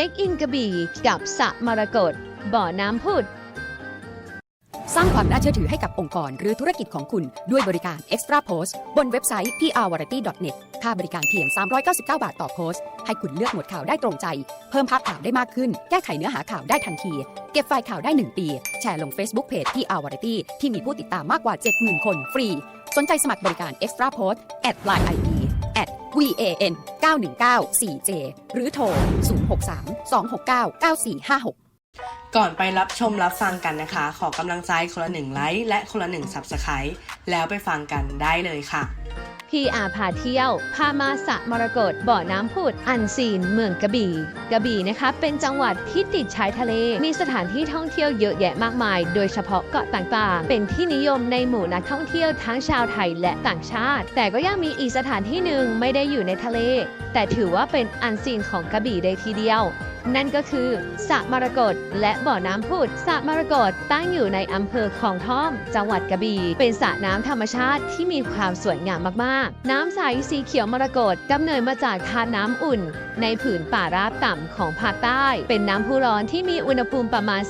ช็คอินกระบี่กับสระมรกตบ่อน้ำพุด สร้างความน่าเชื่อถือให้กับองค์กรหรือธุรกิจของคุณด้วยบริการ Extra Post บนเว็บไซต์ prvariety.net ค่าบริการเพียง 399 บาทต่อโพสต์ ให้คุณเลือกหมวดข่าวได้ตรงใจ เพิ่มภาพข่าวได้มากขึ้น แก้ไขเนื้อหาข่าวได้ทันที เก็บไฟล์ข่าวได้ 1 ปี แชร์ลง Facebook Page PR Variety ที่มีผู้ติดตามมากกว่า 70,000 คนฟรี สนใจสมัครบริการ Extra Post at line ID van 919 4j หรือโทร 063 269 9456 ก่อนไปรับชมรับฟังกันนะคะ ขอกำลังใจคนละหนึ่งไลค์และคนละหนึ่ง Subscribe แล้วไปฟังกันได้เลยค่ะ PR พาเที่ยว พามาสะมรกตบ่อน้ำพุด อันซีน เมืองกระบี่ กระบี่นะคะ เป็นจังหวัดที่ติดชายทะเล มีสถานที่ท่องเที่ยวเยอะแยะมากมาย โดยเฉพาะเกาะต่างๆ เป็นที่นิยมในหมู่นักท่องเที่ยวทั้งชาวไทยและต่างชาติ แต่ก็ยังมีอีกสถานที่หนึ่งไม่ได้อยู่ในทะเล แต่ถือว่าเป็นอันซีนของกระบี่เลยทีเดียว นั่นก็คือสระมรกตและบ่อน้ำพุดสระมรกตตั้งอยู่ในอำเภอคลองท่อม จังหวัดกระบี่เป็นสระน้ำธรรมชาติที่มีความสวยงามมากๆ น้ำใสสีเขียวมรกตกำเนิดมาจากทานน้ำอุ่น ในผืนป่าราบต่ำของภาคใต้ เป็นน้ำพุร้อนที่มีอุณหภูมิประมาณ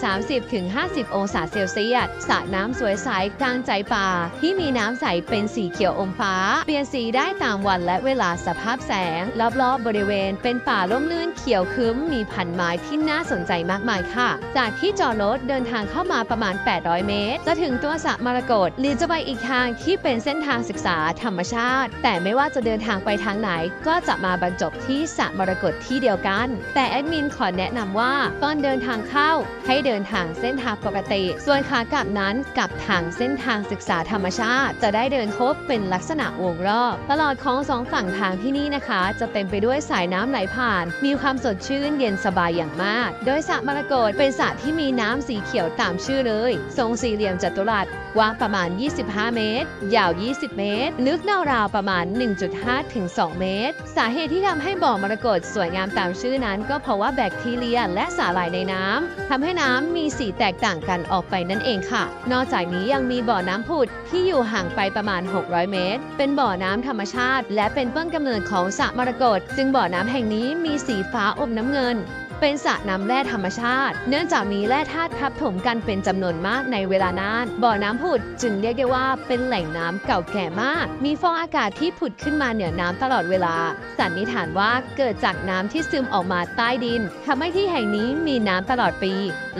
30-50 องศาเซลเซียสสระน้ำสวยใสกลางใจป่า ที่มีน้ำใสเป็นสีเขียวอมฟ้า เปลี่ยนสีได้ตามวันและเวลาสภาพแสงรอบๆบริเวณ เป็นป่าร่มรื่นเขียวคึ้มมีพันไม้ที่น่าสนใจมากมายค่ะ จากที่จอดรถเดินทางเข้ามาประมาณ 800 เมตร จะถึงตัวสระมรกตหรือจะไปอีกทางที่เป็นเส้นทางศึกษาธรรมชาติ แต่ไม่ว่าจะเดินทางไปทางไหน ก็จะมาบรรจบที่สระมรกตที่เดียวกัน แต่แอดมินขอแนะนำว่าตอนเดินทางเข้าให้เดินทางเส้นทางปกติ ส่วนขากลับนั้นกลับทางเส้นทางศึกษาธรรมชาติ จะได้เดินครบเป็นลักษณะวงรอบ ตลอดของสองฝั่งทางที่นี่นะคะ จะเต็มไปด้วยสายน้ำไหลผ่าน มีความสดชื่นเย็นสบายอย่างมาก โดยสระมรกตเป็นสระที่มีน้ำสีเขียวตามชื่อเลย ทรงสี่เหลี่ยมจัตุรัสกว้างประมาณ 25 เมตร ยาว 20 เมตร ลึกราวๆประมาณ 1.5 ถึง 2 เมตร สาเหตุที่ทำให้บ่อมรกตสวยงามตามชื่อนั้น ก็เพราะว่าแบคทีเรียและสาหร่ายในน้ำทำให้น้ำมีสีแตกต่างกันออกไปนั่นเองค่ะ นอกจากนี้ยังมีบ่อน้ำผุดที่อยู่ห่างไปประมาณ 600 เมตร เป็นบ่อน้ำธรรมชาติ และเป็นต้นกำเนิดของสระมรกตซึ่งบ่อน้ำแห่งนี้มีสีฟ้าอมน้ำเงิน เป็นสระน้ำแร่ธรรมชาติ เนื่องจากมีแร่ธาตุทับถมกันเป็นจำนวนมากในเวลานาน บ่อน้ำผุดจึงเรียกได้ว่าเป็นแหล่งน้ำเก่าแก่มาก มีฟองอากาศที่ผุดขึ้นมาเหนือน้ำตลอดเวลา สันนิษฐานว่าเกิดจากน้ำที่ซึมออกมาใต้ดินทำให้ที่แห่งนี้มีน้ำตลอดปี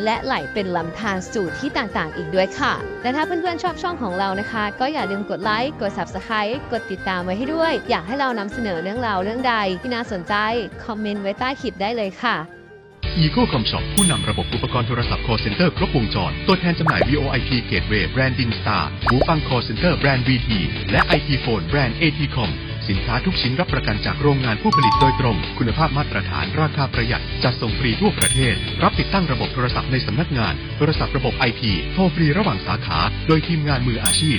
และไหลเป็นลำธารสู่ที่ต่างๆ อีกด้วยค่ะ และถ้าเพื่อนๆชอบช่องของเรานะคะ ก็อย่าลืมกดไลค์ กด subscribe กดติดตามไว้ให้ด้วย อยากให้เรานำเสนอเรื่องราวเรื่องใดที่น่าสนใจ คอมเมนต์ไว้ใต้คลิปได้เลยค่ะ Eco Com Shop ผู้นำระบบอุปกรณ์โทรศัพท์ call center ครบวงจร ตัวแทนจำหน่าย VoIP Gateway แบรนด์ Dinstar หูฟัง call center แบรนด์ VT และ IT Phone แบรนด์ ATCom สินค้าทุกชิ้นรับประกันจากโรงงานผู้ผลิตโดยตรง คุณภาพมาตรฐาน ราคาประหยัด จัดส่งฟรีทั่วประเทศ รับติดตั้งระบบโทรศัพท์ในสำนักงาน โทรศัพท์ระบบ IP โทรฟรีระหว่างสาขา โดยทีมงานมืออาชีพ